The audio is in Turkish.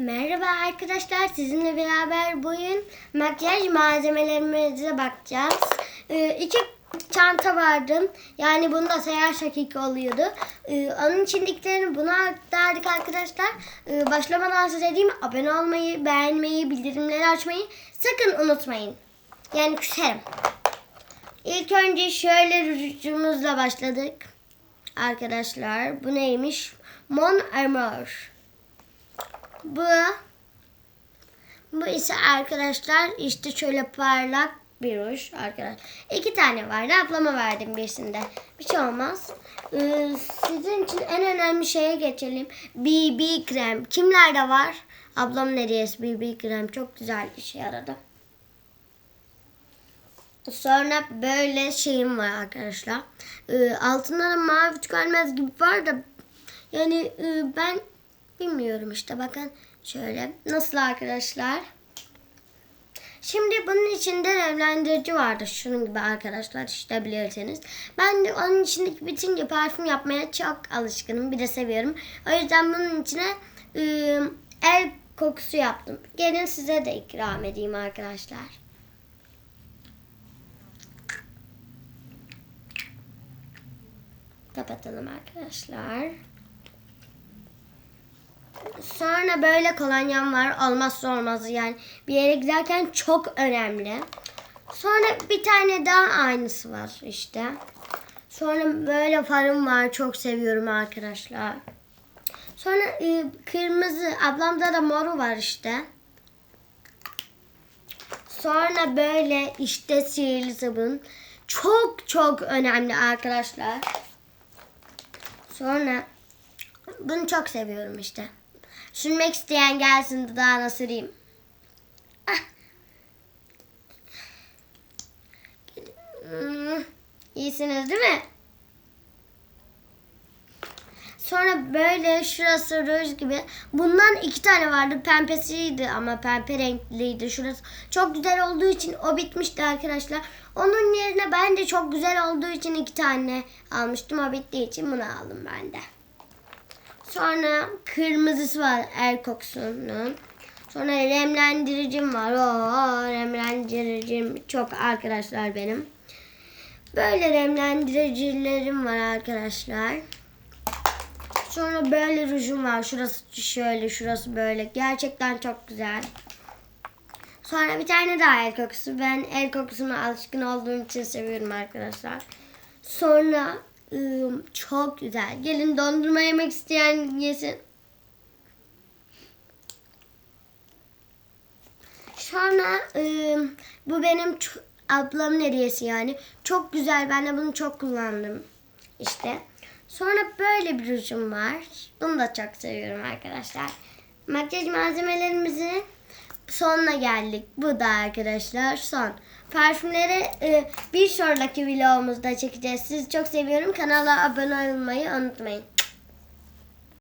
Merhaba arkadaşlar, sizinle beraber bugün makyaj malzemelerimize bakacağız. Ee, iki çanta vardı. Yani bunda seyahat şakik oluyordu. Ee, onun içindekilerini buna aktardık arkadaşlar. Ee, başlamadan size diyeyim abone olmayı, beğenmeyi, bildirimleri açmayı sakın unutmayın. Yani küserim. İlk önce şöyle rujumuzla başladık. Arkadaşlar bu neymiş? Mon Amour. Bu bu ise arkadaşlar işte şöyle parlak bir ruj arkadaşlar. İki tane vardı. Ablama verdim birisinde. Bir şey olmaz. Ee, sizin için en önemli şeye geçelim. BB krem. Kimlerde var? Ablam nereye BB krem? Çok güzel işe yaradı. Sonra böyle şeyim var arkadaşlar. Ee, altında da mavi tükenmez gibi var da yani e, ben bilmiyorum işte bakın şöyle. Nasıl arkadaşlar? Şimdi bunun içinde nemlendirici vardı. Şunun gibi arkadaşlar işte bilirseniz. Ben de onun içindeki gibi parfüm yapmaya çok alışkınım. Bir de seviyorum. O yüzden bunun içine e, el kokusu yaptım. Gelin size de ikram edeyim arkadaşlar. Kapatalım arkadaşlar. Sonra böyle kolonyam var. Olmazsa olmazı yani. Bir yere giderken çok önemli. Sonra bir tane daha aynısı var işte. Sonra böyle farım var. Çok seviyorum arkadaşlar. Sonra e, kırmızı. Ablamda da moru var işte. Sonra böyle işte sihirli sabun. Çok çok önemli arkadaşlar. Sonra bunu çok seviyorum işte. Sürmek isteyen gelsin dudağına süreyim. Ah. Hmm, İyisiniz değil mi? Sonra böyle şurası ruj gibi. Bundan iki tane vardı. Pembesiydi ama pembe renkliydi. Şurası çok güzel olduğu için o bitmişti arkadaşlar. Onun yerine ben de çok güzel olduğu için iki tane almıştım. O bittiği için bunu aldım ben de. Sonra kırmızısı var el kokusunun. Sonra remlendiricim var. Oo, remlendiricim çok arkadaşlar benim. Böyle remlendiricilerim var arkadaşlar. Sonra böyle rujum var. Şurası şöyle, şurası böyle. Gerçekten çok güzel. Sonra bir tane daha el kokusu. Ben el kokusuna alışkın olduğum için seviyorum arkadaşlar. Sonra çok güzel. Gelin dondurma yemek isteyen yesin. Sonra bu benim ablamın hediyesi yani. Çok güzel. Ben de bunu çok kullandım. İşte. Sonra böyle bir rujum var. Bunu da çok seviyorum arkadaşlar. Makyaj malzemelerimizi sonuna geldik. Bu da arkadaşlar son. Parfümleri e, bir sonraki vlogumuzda çekeceğiz. Sizi çok seviyorum. Kanala abone olmayı unutmayın.